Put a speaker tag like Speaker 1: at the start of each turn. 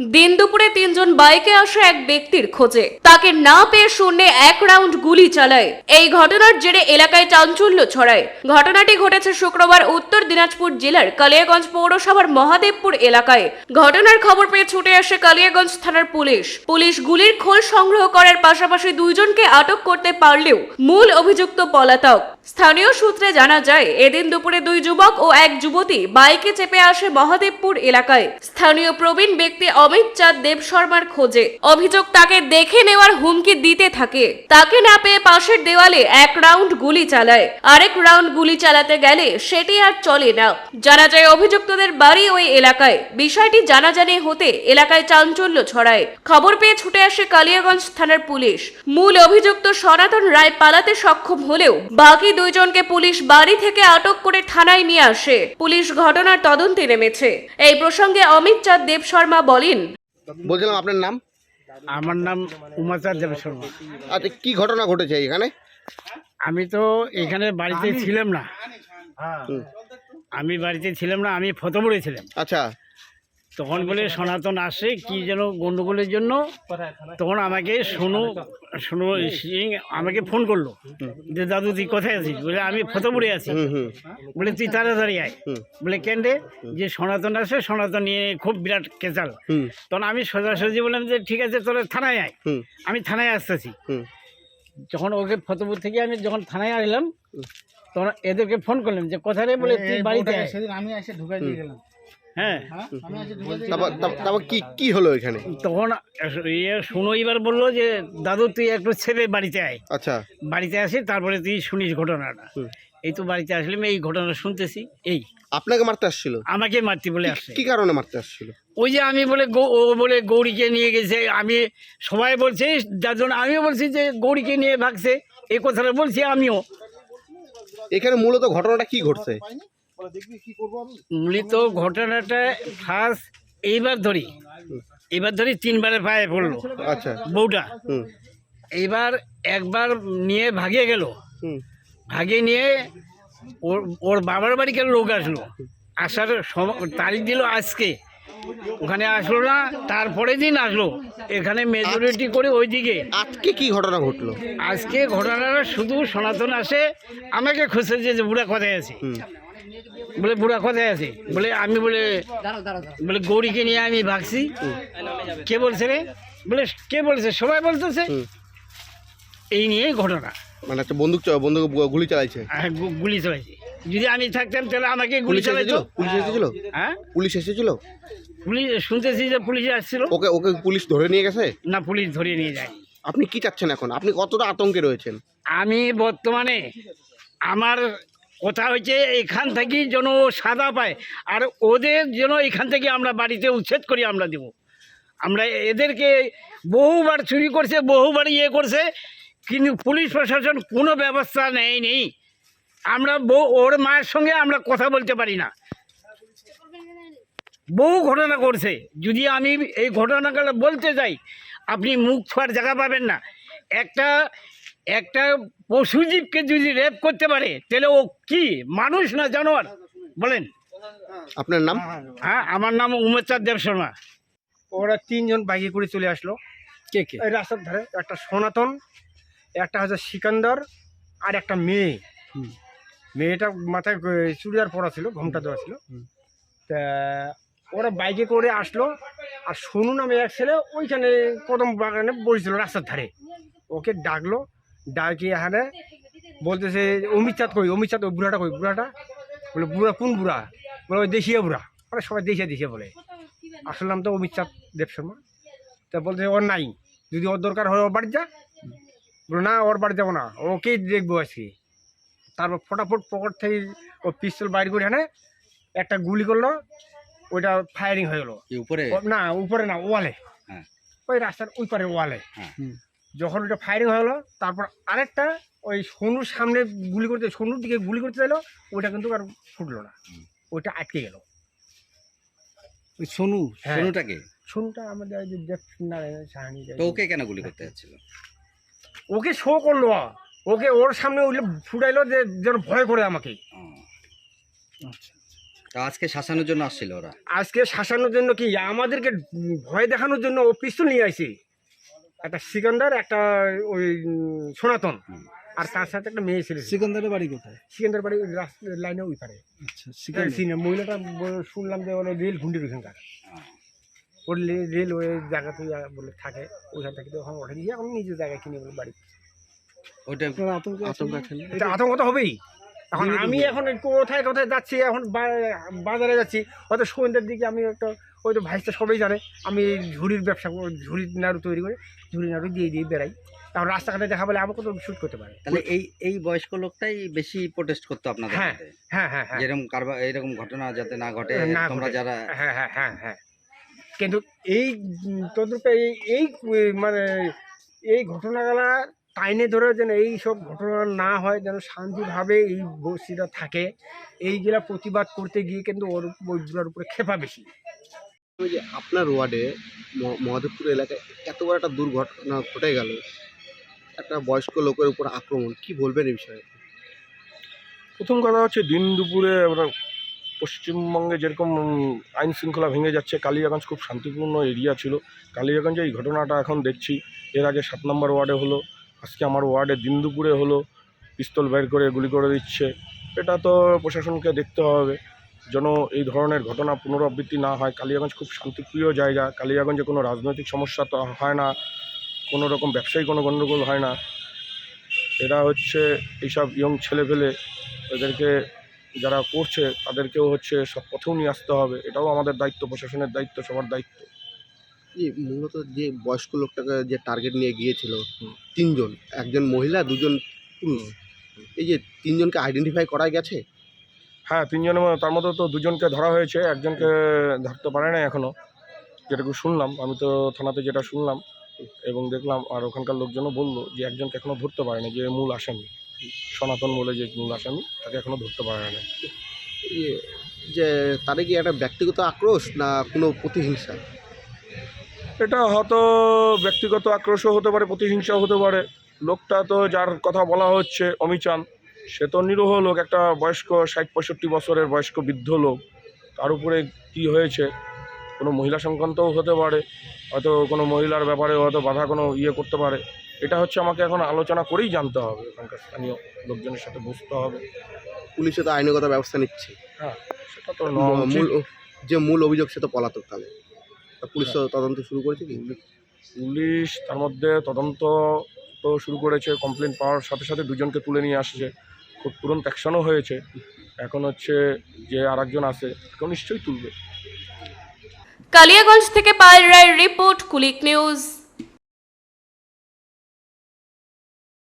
Speaker 1: দিন দুপুরে তিনজন বাইকে আসে এক ব্যক্তির খোঁজে। তাকে না পেয়ে শূন্যে এক রাউন্ড গুলি চালায়। এই ঘটনার জেরে এলাকায় চাঞ্চল্য ছড়ায়। ঘটনাটি ঘটেছে শুক্রবার উত্তর দিনাজপুর জেলার কালিয়াগঞ্জ পৌরসভার মহাদেবপুর এলাকায়। ঘটনার খবর পেয়ে ছুটে আসে কালিয়াগঞ্জ থানার পুলিশ। পুলিশ গুলির খোল সংগ্রহ করার পাশাপাশি দুইজনকে আটক করতে পারলেও মূল অভিযুক্ত পলাতক। স্থানীয় সূত্রে জানা যায়, এদিন দুপুরে দুই যুবক ও এক যুবতী বাইকে চেপে আসে মহাদেবপুর এলাকায়। স্থানীয় প্রবীণ ব্যক্তি অমিত চাঁদ, দেব শর্মার খোঁজে। অভিযোগ তাকে দেখে নেওয়ার হুমকি দিতে থাকে। তাকে না পেয়ে পাশের দেওয়ালে এক রাউন্ড গুলি চালায়। আরেক রাউন্ড গুলি চালাতে গেলে সেটি আর চলে না। জানা যায়, অভিযুক্তদের বাড়ি ওই এলাকায়। বিষয়টি জানাজানি হতে এলাকায় চাঞ্চল্য ছড়ায়। খবর পেয়ে ছুটে আসে কালিয়াগঞ্জ থানার পুলিশ। মূল অভিযুক্ত সনাতন রায় পালাতে সক্ষম হলেও বাকি দুইজনকে পুলিশ বাড়ি থেকে আটক করে থানায় নিয়ে আসে। পুলিশ ঘটনার তদন্তে নেমেছে। এই প্রসঙ্গে অমিত চাঁদ, দেব শর্মা বলেন
Speaker 2: বলছিলাম আপনার নাম?
Speaker 3: আমার নাম উমাচার দেব শর্মা
Speaker 2: আচ্ছা কি ঘটনা ঘটেছে এখানে?
Speaker 3: আমি তো এখানে বাড়িতে ছিলাম না। আমি বাড়িতে ছিলাম না আমি ফতমরে ছিলাম।
Speaker 2: আচ্ছা।
Speaker 3: তখন বলে সনাতন আসে কি যেন গন্ডগোলের জন্য। তখন আমাকে সোনু সোনু সিং আমাকে ফোন করল। যে দাদু তুই কোথায় আছিস? বলে আমি ফতমরে আছি। বলে তুই তাড়াতাড়ি আয়। বলে কেন রে? যে সনাতন আসে সনাতন নিয়ে খুব বিরাট কেচাল। তখন আমি সোজাসুজি বললাম যে ঠিক আছে তোরা থানায় আয়। আমি থানায় আসতেছি। যখন ওকে ফতেপুর থেকে আমি যখন থানায় আসলাম তখন এদেরকে ফোন করলাম যে কোথায় রে? বলে তুই বাড়িতে।
Speaker 4: আমি এসে ঢুকাই দিয়ে গেলাম।
Speaker 3: হ্যাঁ।
Speaker 4: দিয়ে
Speaker 2: তারপর কি কি হলো এখানে?
Speaker 3: তখন ইয়ে শুনো এবার বলল যে দাদু তুই একটু ছেলে বাড়িতে আয়।
Speaker 2: আচ্ছা।
Speaker 3: বাড়িতে আসি তারপরে তুই শুনিস ঘটনাটা। এই তো বাড়িতে আসলাম এই ঘটনা শুনতেছি এই।
Speaker 2: আপনাকে মারতে আসছিল?
Speaker 3: আমাকে মারতে বলে আসছে।
Speaker 2: কি কারণে মারতে আসছিল?
Speaker 3: ওই যে আমি বলে গৌ- ও বলে গৌরীকে নিয়ে গেছে আমি সবাই বলছে যার জন্য আমিও বলছি যে গৌরীকে নিয়ে ভাগছে। এই কথাটা বলছি আমিও।
Speaker 2: এখানে মূলত ঘটনাটা কি ঘটছে?
Speaker 3: মূলত ঘটনাটা ফার্স্ট এইবার ধরি। এবার ধরি তিনবারে পায়ে পড়ল।
Speaker 2: আচ্ছা।
Speaker 3: বউটা।
Speaker 2: হুম।
Speaker 3: এইবার একবার নিয়ে ভাগিয়ে গেল। ভাগিয়ে নিয়ে ওর ওর বাবার বাড়িকে লোক আসলো। আসার সম- তারিখ দিল আজকে। ওখানে আসলো না তারপরে দিন আসলো। এখানে মেজরিটি করে ওইদিকে।
Speaker 2: আজকে কি ঘটনা ঘটলো?
Speaker 3: আজকে ঘটনাটা শুধু সনাতন আসে আমাকে খুঁজছে যে যে বুড়া কোথায় আছে।
Speaker 2: হুম।
Speaker 3: বলে বুড়া কোথায় আছে? বলে আমি বলে বলে গৌরীকে নিয়ে আমি ভাগছি। কে বলছে রে? বলে কে বলছে? সবাই বলতেছে। এই নিয়েই ঘটনা।
Speaker 2: মানে একটা বন্দুক বন্দুক গুলি চালাইছে।
Speaker 3: গু- গুলি চলেছে যদি আমি থাকতাম তাহলে আমাকে গুলি চালাইতো।
Speaker 2: পুলিশ এসেছিল?
Speaker 3: হ্যাঁ?
Speaker 2: পুলিশ এসেছিল?
Speaker 3: পুলিশ শুনতেছি যে পুলিশ আসছিল।
Speaker 2: ওকে ওকে পুলিশ ধরে নিয়ে গেছে?
Speaker 3: না পুলিশ ধরে নিয়ে যায়।
Speaker 2: আপনি কি চাচ্ছেন এখন? আপনি কতটা আতঙ্কে রয়েছেন?
Speaker 3: আমি বর্তমানে আমার কথা হচ্ছে এখান থেকেই যেন সাদা পায়। আর ওদের যেন এখান থেকে আমরা বাড়িতে উচ্ছেদ করি, আমরা দেব। আমরা এদেরকে বহুবার চুরি করছে, বহুবার ইয়ে করছে, কিন্তু পুলিশ প্রশাসন কোনো ব্যবস্থা নেয়নি। আমরা বউ, ওর মায়ের সঙ্গে আমরা কথা বলতে পারি না। বহু ঘটনা করছে যদি আমি এই ঘটনাগুলো বলতে যাই, আপনি মুখ ছোঁয়ার জায়গা পাবেন না। একটা একটা পশুজীবকে যদি রেপ করতে পারে তাহলে ও কি? মানুষ না জানোয়ার? বলেন।
Speaker 2: আপনার নাম?
Speaker 3: হ্যাঁ আমার নাম উমেচাঁদ দেব শর্মা।
Speaker 4: ওরা তিনজন বাইকে করে চলে আসলো।
Speaker 3: কে কে?
Speaker 4: এই রাস্তার ধারে একটা সনাতন একটা হচ্ছে সিকান্দার আর একটা মেয়ে। মেয়েটা মাথায় চুড়িদার পরা ছিল ঘোমটা দেওয়া ছিল। তা ওরা বাইকে করে আসলো আর সোনু নামে এক ছেলে ওইখানে কদম বাগানে বসেছিল রাস্তার ধারে। ওকে ডাকলো ডাকি এখানে বলতেছে অমিত চাঁদ কই? অমিত চাঁদ ওই বুড়াটা কই? বুড়াটা? বলে বুড়া কোন বুড়া? বলে ওই দেশিয়া বুড়া। মানে সবাই দেশিয়া দেশিয়া বলে। আসল নাম তো অমিত চাঁদ দেব শর্মা। তা বলতে ওর নাই। যদি ওর দরকার হয় ওর বাড়ি যা। বলো না ওর বাড়ি যাব না। ওকেই দেখব আজকে। তারপর ফটাফট পকেট থেকে ও পিস্তল বাইর করে এনে একটা গুলি করল। ওইটা ফায়ারিং হয়ে গেলো।
Speaker 5: উপরে?
Speaker 4: না উপরে না ওয়ালে।
Speaker 5: হ্যাঁ।
Speaker 4: ওই রাস্তার ওই পারে ওয়ালে।
Speaker 5: হ্যাঁ।
Speaker 4: যখন ওটা ফায়ারিং হয়ে গেলো তারপর আরেকটা ওই সোনুর সামনে গুলি করতে সোনুর দিকে গুলি করতে চাইলো ওইটা কিন্তু আর ফুটলো না। ওইটা আটকে গেল।
Speaker 5: ওই সোনু
Speaker 4: সনুটাকে
Speaker 5: সোনুটাকে?
Speaker 4: সোনুটা আমাদের ওই যে সাহানি
Speaker 5: তো ওকে কেন গুলি করতে যাচ্ছিল?
Speaker 4: ওকে শো করল। ওকে ওর সামনে ওইলে ফুটাইলো যে যেন ভয় করে আমাকে।
Speaker 5: ও, তা আজকে শাসানোর জন্য আসছিল ওরা?
Speaker 4: আজকে শাসানোর জন্য কি? আমাদেরকে ভয় দেখানোর জন্য ও পিস্তল নিয়ে আসে একটা সিকান্দার একটা ওই সনাতন। আর তার সাথে একটা মেয়ে ছিল।
Speaker 6: সিকান্দারের বাড়ি কোথায়?
Speaker 4: সিকান্দার বাড়ি লাইনে ওই পারে।
Speaker 6: আচ্ছা সিকান্দার।
Speaker 4: মহিলাটা শুনলাম যে ওরা রেল ঘুন্ডির ওখানকার। ওর রেল ওই জায়গাতে বলে থাকে ওইখান থেকে তো ওখানে ওঠে গিয়ে এখন নিজের জায়গায় কিনে বলে বাড়ি।
Speaker 5: ওইটা
Speaker 6: আতঙ্ক
Speaker 2: আতঙ্ক
Speaker 4: এটা আতঙ্ক তো হবেই। এখন আমি এখন কোথায় কোথায় যাচ্ছি এখন বাজারে যাচ্ছি হয়তো সন্ধ্যের দিকে আমি একটা ওই তো ভাইসটা সবাই জানে আমি ঝুড়ির ব্যবসা করি, ঝুড়ির নাড়ু তৈরি করে ঝুড়ি নাড়ু দিয়ে দিয়ে বেড়াই। তখন রাস্তাঘাটে দেখা বলে আমাকে তো শ্যুট করতে পারে।
Speaker 5: তাহলে এই এই বয়স্ক লোকটাই বেশি প্রোটেস্ট করতো আপনাদের
Speaker 4: হ্যাঁ, হ্যাঁ হ্যাঁ হ্যাঁ।
Speaker 5: যেরকম কারবার এরকম ঘটনা যাতে না ঘটে
Speaker 4: না
Speaker 5: তোমরা যারা
Speaker 4: হ্যাঁ হ্যাঁ হ্যাঁ হ্যাঁ কিন্তু এই তদ্রূপে এই এই মানে এই ঘটনাগুলা টাইনে ধরে যেন এই সব ঘটনা না হয় যেন শান্তিভাবে এই বস্তিটা থাকে এইগুলা প্রতিবাদ করতে গিয়ে কিন্তু ওর ওইগুলোর উপরে খেপা বেশি।
Speaker 2: যে আপনার ওয়ার্ডে মহাদেবপুর এলাকায় এত বড় একটা দুর্ঘটনা ঘটে গেল। একটা বয়স্ক লোকের উপর আক্রমণ, কি বলবেন এই বিষয়ে?
Speaker 7: প্রথম কথা হচ্ছে দিন দুপুরে আমরা পশ্চিমবঙ্গে যেরকম আইন শৃঙ্খলা ভেঙে যাচ্ছে, কালিয়াগঞ্জ খুব শান্তিপূর্ণ এরিয়া ছিল। কালিয়াগঞ্জে এই ঘটনাটা এখন দেখছি। এর আগে সাত নম্বর ওয়ার্ডে হলো, আজকে আমার ওয়ার্ডে দিন দুপুরে হলো, পিস্তল বের করে গুলি করে দিচ্ছে। এটা তো প্রশাসনকে দেখতে হবে। যেন এই ধরনের ঘটনা পুনরাবৃত্তি না হয়। কালিয়াগঞ্জ খুব শান্তিপ্রিয় জায়গা। কালিয়াগঞ্জে কোনো রাজনৈতিক সমস্যা তো হয় না। কোনো রকম ব্যবসায়ী কোনো গণ্ডগোল হয় না। এরা হচ্ছে এইসব ইয়ং ছেলেপেলে এদেরকে যারা করছে তাদেরকেও হচ্ছে সব পথেও নিয়ে আসতে হবে। এটাও আমাদের দায়িত্ব প্রশাসনের দায়িত্ব সবার দায়িত্ব।
Speaker 2: মূলত যে বয়স্ক লোকটাকে যে টার্গেট নিয়ে গিয়েছিল তিনজন একজন মহিলা দুজন পুরুষ। এই যে তিনজনকে আইডেন্টিফাই করা গেছে?
Speaker 7: হ্যাঁ তিনজনের মধ্যে তার মধ্যে তো দুজনকে ধরা হয়েছে একজনকে ধরতে পারে না এখনও যেটুকু শুনলাম আমি তো থানাতে যেটা শুনলাম এবং দেখলাম আর ওখানকার লোকজনও বলল যে একজনকে এখনও ধরতে পারে না যে মূল আসামি সনাতন বলে যে মূল আসামি তাকে এখনও ধরতে পারে না
Speaker 2: যে তারা কি একটা ব্যক্তিগত আক্রোশ না কোনো প্রতিহিংসা?
Speaker 7: এটা হয়তো ব্যক্তিগত আক্রোশও হতে পারে প্রতিহিংসাও হতে পারে। লোকটা তো যার কথা বলা হচ্ছে অমিচান সে তো নিরীহ লোক একটা বয়স্ক ষাট পঁয়ষট্টি বছরের বয়স্ক বৃদ্ধ লোক। তার উপরে কি হয়েছে? কোনো মহিলা সংক্রান্তও হতে পারে হয়তো কোনো মহিলার ব্যাপারে হয়তো বাধা কোনো ইয়ে করতে পারে। এটা হচ্ছে আমাকে এখন আলোচনা করেই জানতে হবে। এখানকার স্থানীয় লোকজনের সাথে বুঝতে হবে।
Speaker 2: পুলিশে তো আইনগত ব্যবস্থা নিচ্ছে।
Speaker 7: হ্যাঁ সেটা তো
Speaker 2: মূল যে মূল অভিযোগ সে তো পলাতক তাহলে। পুলিশ তো তদন্ত শুরু করেছে কি?
Speaker 7: পুলিশ তার মধ্যে তদন্ত তো শুরু করেছে কমপ্লেন পাওয়ার সাথে সাথে দুজনকে তুলে নিয়ে আসছে। খুব তুরন্ত অ্যাকশনও হয়েছে। এখন হচ্ছে যে আর একজন আসে কেউ নিশ্চয়ই তুলবে।
Speaker 1: কালিয়াগঞ্জ থেকে পাল রায়ের রিপোর্ট, কুলিক নিউজ।